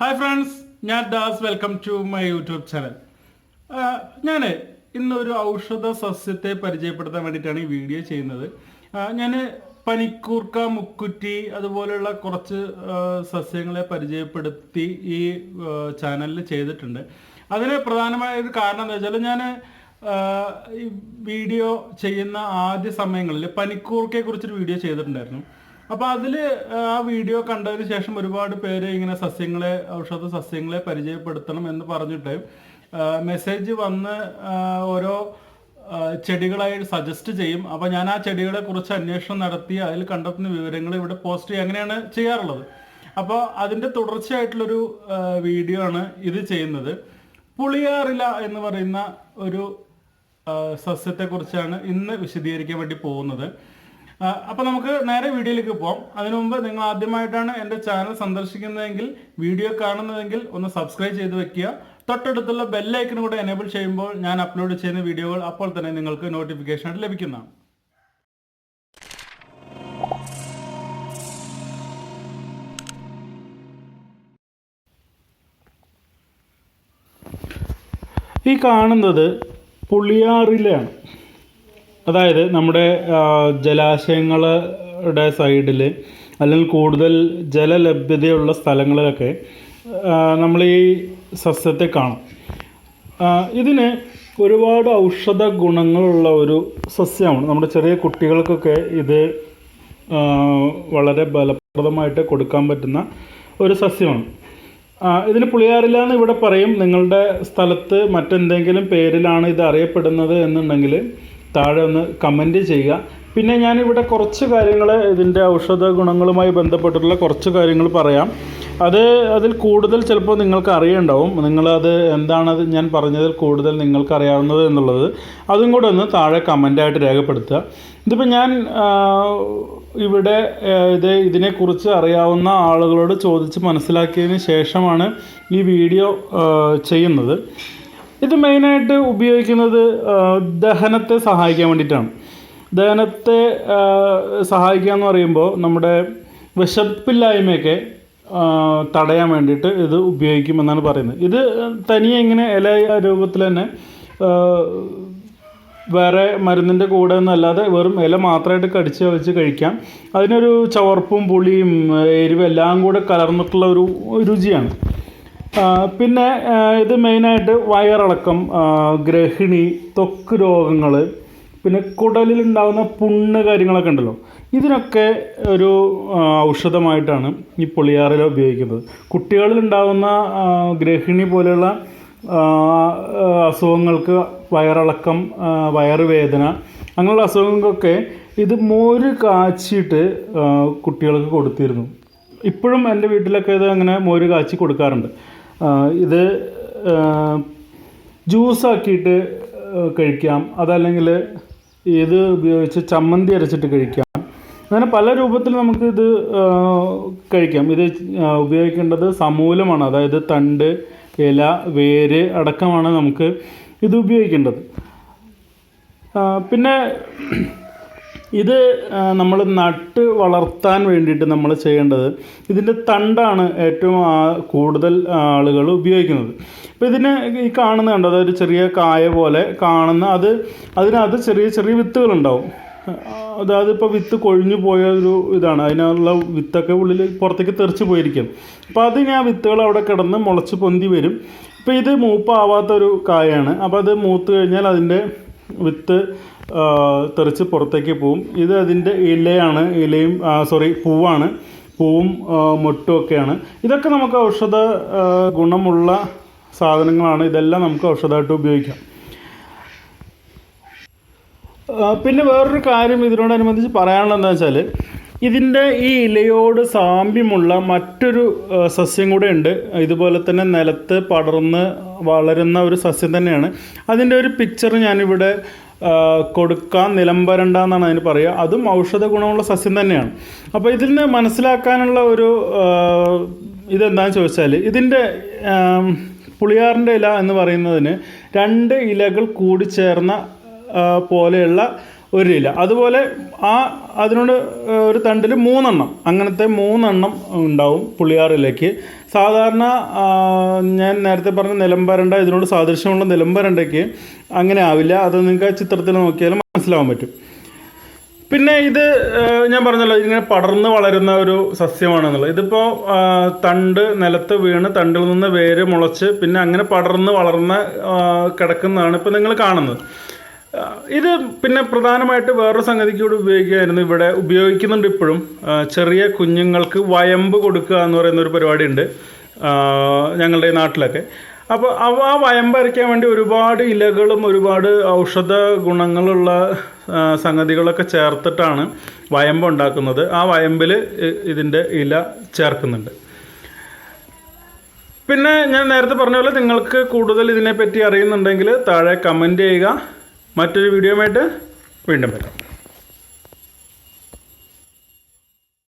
Hi friends ഞാൻ Das. Welcome to my YouTube channel ഞാൻ ഇന്നൊരു ഔഷധ സസ്യത്തെ പരിചയപ്പെടുത്താൻ വേണ്ടിയിട്ടാണ് ഈ വീഡിയോ ചെയ്യുന്നത്. ഞാൻ പനിക്കൂർക്ക മുക്കുറ്റി അതുപോലെയുള്ള കുറച്ച് സസ്യങ്ങളെ പരിചയപ്പെടുത്തി ഈ ചാനലിൽ ചെയ്തിട്ടുണ്ട്. അതിന് പ്രധാനമായ ഒരു കാരണം എന്താ വെച്ചാൽ ഞാൻ ഈ വീഡിയോ ചെയ്യുന്ന ആദ്യ സമയങ്ങളിൽ പനിക്കൂർക്കയെ കുറിച്ചൊരു വീഡിയോ ചെയ്തിട്ടുണ്ടായിരുന്നു. അപ്പോൾ അതിൽ ആ വീഡിയോ കണ്ടതിന് ശേഷം ഒരുപാട് പേര് ഇങ്ങനെ സസ്യങ്ങളെ ഔഷധ സസ്യങ്ങളെ പരിചയപ്പെടുത്തണം എന്ന് പറഞ്ഞിട്ട് മെസ്സേജ് വന്ന് ഓരോ ചെടികളായി സജസ്റ്റ് ചെയ്യും. അപ്പോൾ ഞാൻ ആ ചെടികളെ കുറിച്ച് അന്വേഷണം നടത്തി അതിൽ കണ്ടെത്തുന്ന വിവരങ്ങൾ ഇവിടെ പോസ്റ്റ് ചെയ്യുക അങ്ങനെയാണ് ചെയ്യാറുള്ളത്. അപ്പോൾ അതിന്റെ തുടർച്ചയായിട്ടുള്ളൊരു വീഡിയോ ആണ് ഇത് ചെയ്യുന്നത്. പുളിയാറില എന്ന് പറയുന്ന ഒരു സസ്യത്തെക്കുറിച്ചാണ് ഇന്ന് വിശദീകരിക്കാൻ വേണ്ടി പോകുന്നത്. ആ, അപ്പൊ നമുക്ക് നേരെ വീഡിയോയിലേക്ക് പോകാം അതിനു മുമ്പ് നിങ്ങൾ ആദ്യമായിട്ടാണ് എന്റെ ചാനൽ സന്ദർശിക്കുന്നതെങ്കിൽ വീഡിയോ കാണുന്നതെങ്കിൽ ഒന്ന് സബ്സ്ക്രൈബ് ചെയ്ത് വെക്കുക. തൊട്ടടുത്തുള്ള ബെല്ലൈക്കനും കൂടെ എനേബിൾ ചെയ്യുമ്പോൾ ഞാൻ അപ്ലോഡ് ചെയ്യുന്ന വീഡിയോകൾ അപ്പോൾ തന്നെ നിങ്ങൾക്ക് നോട്ടിഫിക്കേഷൻ ആയിട്ട് ലഭിക്കുന്നതാണ്. ഈ കാണുന്നത് പുളിയാറിലാണ്. അതായത് നമ്മുടെ ജലാശയങ്ങളുടെ സൈഡിൽ അല്ലെങ്കിൽ കൂടുതൽ ജലലഭ്യതയുള്ള സ്ഥലങ്ങളിലൊക്കെ നമ്മൾ ഈ സസ്യത്തെ കാണും. ഇതിന് ഒരുപാട് ഔഷധ ഗുണങ്ങളുള്ള ഒരു സസ്യമാണ്. നമ്മുടെ ചെറിയ കുട്ടികൾക്കൊക്കെ ഇത് വളരെ ഫലപ്രദമായിട്ട് കൊടുക്കാൻ പറ്റുന്ന ഒരു സസ്യമാണ്. ഇതിന് പുളിയാറില്ല എന്ന് ഇവിടെ പറയും. നിങ്ങളുടെ സ്ഥലത്ത് മറ്റെന്തെങ്കിലും പേരിലാണ് ഇത് അറിയപ്പെടുന്നത് എന്നുണ്ടെങ്കിൽ താഴെ ഒന്ന് കമന്റ് ചെയ്യുക. പിന്നെ ഞാനിവിടെ കുറച്ച് കാര്യങ്ങൾ ഇതിന്റെ ഔഷധ ഗുണങ്ങളുമായി ബന്ധപ്പെട്ടിട്ടുള്ള കുറച്ച് കാര്യങ്ങൾ പറയാം. അത് അതിൽ കൂടുതൽ ചിലപ്പോൾ നിങ്ങൾക്ക് അറിയുണ്ടാവും. നിങ്ങളത് എന്താണത് ഞാൻ പറഞ്ഞതിൽ കൂടുതൽ നിങ്ങൾക്ക് അറിയാവുന്നത് എന്നുള്ളത്. അതും കൂടെ ഒന്ന് താഴെ കമന്റായിട്ട് രേഖപ്പെടുത്തുക. ഇതിപ്പോൾ ഞാൻ ഇവിടെ ഇത് ഇതിനെക്കുറിച്ച് അറിയാവുന്ന ആളുകളോട് ചോദിച്ച് മനസ്സിലാക്കിയതിന് ശേഷമാണ് ഈ വീഡിയോ ചെയ്യുന്നത്. ഇത് മെയിനായിട്ട് ഉപയോഗിക്കുന്നത് ദഹനത്തെ സഹായിക്കാൻ വേണ്ടിയിട്ടാണ്. ദഹനത്തെ സഹായിക്കുക എന്ന് പറയുമ്പോൾ നമ്മുടെ വിശപ്പില്ലായ്മയൊക്കെ തടയാൻ വേണ്ടിയിട്ട് ഇത് ഉപയോഗിക്കുമെന്നാണ് പറയുന്നത്. ഇത് തനിയെ ഇങ്ങനെ ഇല രൂപത്തിൽ തന്നെ വേറെ മരുന്നിന്റെ കൂടെ ഒന്നല്ലാതെ വെറും ഇല മാത്രമായിട്ട് കടിച്ച് വെച്ച് കഴിക്കാം. അതിനൊരു ചവർപ്പും പുളിയും എരിവും എല്ലാം കൂടെ കലർന്നിട്ടുള്ള ഒരു രുചിയാണ്. പിന്നെ ഇത് മെയിനായിട്ട് വയറിളക്കം ഗ്രഹിണി തൊക്ക് രോഗങ്ങൾ പിന്നെ കുടലിലുണ്ടാകുന്ന പുണ്ണ് കാര്യങ്ങളൊക്കെ ഉണ്ടല്ലോ. ഇതിനൊക്കെ ഒരു ഔഷധമായിട്ടാണ് ഈ പുളിയാറില ഉപയോഗിക്കുന്നത്. കുട്ടികളിലുണ്ടാകുന്ന ഗ്രഹിണി പോലെയുള്ള അസുഖങ്ങൾക്ക് വയറിളക്കം വയറുവേദന അങ്ങനെയുള്ള അസുഖങ്ങൾക്കൊക്കെ ഇത് മോര് കാച്ചിയിട്ട് കുട്ടികൾക്ക് കൊടുത്തിരുന്നു. ഇപ്പോഴും എന്റെ വീട്ടിലൊക്കെ ഇത് അങ്ങനെ മോര് കാച്ചി കൊടുക്കാറുണ്ട്. ഇത് ജ്യൂസാക്കിയിട്ട് കഴിക്കാം. അതല്ലെങ്കിൽ ഇത് ഉപയോഗിച്ച് ചമ്മന്തി അരച്ചിട്ട് കഴിക്കാം. അങ്ങനെ പല രൂപത്തിൽ നമുക്ക് ഇത് കഴിക്കാം. ഇത് ഉപയോഗിക്കേണ്ടത് സമൂലമാണ്. അതായത് തണ്ട് ഇല വേര് അടക്കമാണ് നമുക്ക് ഇത് ഉപയോഗിക്കേണ്ടത്. പിന്നെ ഇത് നമ്മൾ നട്ട് വളർത്താൻ വേണ്ടിയിട്ട് നമ്മൾ ചെയ്യേണ്ടത് ഇതിന്റെ തണ്ടാണ് ഏറ്റവും കൂടുതൽ ആളുകൾ ഉപയോഗിക്കുന്നത്. അപ്പോൾ ഇതിന് ഈ കാണുന്ന കണ്ടോ? അതൊരു ചെറിയ കായ പോലെ കാണുന്ന അത് അതിനകത്ത് ചെറിയ ചെറിയ വിത്തുകളുണ്ടാവും. അതായത് ഇപ്പോൾ വിത്ത് കൊഴിഞ്ഞു പോയ ഒരു ഇതാണ്. അതിനുള്ള വിത്തൊക്കെ ഉള്ളിൽ പുറത്തേക്ക് തെറിച്ച് പോയിരിക്കും അപ്പോൾ അതിന് ആ വിത്തുകൾ അവിടെ കിടന്ന് മുളച്ച് പൊന്തി വരും. ഇപ്പോൾ ഇത് മൂപ്പാവാത്തൊരു കായാണ്. അപ്പോൾ അത് മൂത്ത് കഴിഞ്ഞാൽ അതിന്റെ വിത്ത് തെറിച്ച് പുറത്തേക്ക് പോവും. ഇത് അതിന്റെ ഇലയാണ് ഇലയും സോറി പൂവാണ്. പൂവും മൊട്ടുമൊക്കെയാണ് ഇതൊക്കെ നമുക്ക് ഔഷധ ഗുണമുള്ള സാധനങ്ങളാണ്. ഇതെല്ലാം നമുക്ക് ഔഷധമായിട്ട് ഉപയോഗിക്കാം. പിന്നെ വേറൊരു കാര്യം ഇതിനോടനുബന്ധിച്ച് പറയാനുള്ളത് എന്താ വെച്ചാൽ ഇതിന്റെ ഈ ഇലയോട് സാമ്യമുള്ള മറ്റൊരു സസ്യം കൂടെ ഉണ്ട്. ഇതുപോലെ തന്നെ നിലത്ത് പടർന്ന് വളരുന്ന ഒരു സസ്യം തന്നെയാണ്. അതിന്റെ ഒരു പിക്ചർ ഞാനിവിടെ കൊടുക്കാൻ നിലംബരണ്ട എന്നാണ് അതിന് പറയുക. അതും ഔഷധ ഗുണമുള്ള സസ്യം തന്നെയാണ്. അപ്പോൾ ഇതിൽ നിന്ന് മനസ്സിലാക്കാനുള്ള ഒരു ഇതെന്താണെന്ന് ചോദിച്ചാൽ ഇതിന്റെ പുളിയാറിന്റെ ഇല എന്ന് പറയുന്നതിന് രണ്ട് ഇലകൾ കൂടി ചേർന്ന ആ, പോലെയുള്ള ഒരു ഇല അതുപോലെ ആ അതിനോട് ഒരു തണ്ടിൽ മൂന്നെണ്ണം. അങ്ങനത്തെ മൂന്നെണ്ണം ഉണ്ടാവും പുളിയാറിലേക്ക്. സാധാരണ ഞാൻ നേരത്തെ പറഞ്ഞ നിലമ്പരണ്ട ഇതിനോട് സാദൃശ്യമുള്ള നിലമ്പരണ്ടയ്ക്ക് അങ്ങനെ ആവില്ല. അത് നിങ്ങൾക്ക് ആ ചിത്രത്തിൽ നോക്കിയാലും മനസ്സിലാവാൻ പറ്റും. പിന്നെ ഇത് ഞാൻ പറഞ്ഞല്ലോ ഇങ്ങനെ പടർന്ന് വളരുന്ന ഒരു സസ്യമാണെന്നുള്ളത്. ഇതിപ്പോൾ തണ്ട് നിലത്ത് വീണ് തണ്ടിൽ നിന്ന് വേര് മുളച്ച് പിന്നെ അങ്ങനെ പടർന്ന് വളർന്ന് കിടക്കുന്നതാണ് ഇപ്പോൾ നിങ്ങൾ കാണുന്നത്. ഇത് പിന്നെ പ്രധാനമായിട്ട് വേറൊരു സംഗതിക്ക് കൂടി ഉപയോഗിക്കുകയായിരുന്നു ഇവിടെ ഉപയോഗിക്കുന്നുണ്ട് ഇപ്പോഴും. ചെറിയ കുഞ്ഞുങ്ങൾക്ക് വയമ്പ് കൊടുക്കുക എന്ന് പറയുന്ന ഒരു പരിപാടി ഉണ്ട് ഞങ്ങളുടെ നാട്ടിലൊക്കെ. അപ്പോൾ അവ ആ വയമ്പ് അരയ്ക്കാൻ വേണ്ടി ഒരുപാട് ഇലകളും ഒരുപാട് ഔഷധ ഗുണങ്ങളുള്ള സംഗതികളൊക്കെ ചേർത്തിട്ടാണ് വയമ്പ് ഉണ്ടാക്കുന്നത്. ആ വയമ്പിൽ ഇതിന്റെ ഇല ചേർക്കുന്നുണ്ട്. പിന്നെ ഞാൻ നേരത്തെ പറഞ്ഞ പോലെ നിങ്ങൾക്ക് കൂടുതൽ ഇതിനെപ്പറ്റി അറിയുന്നുണ്ടെങ്കിൽ താഴെ കമന്റ് ചെയ്യുക. മറ്റൊരു വീഡിയോയുമായിട്ട് വീണ്ടും വരാം.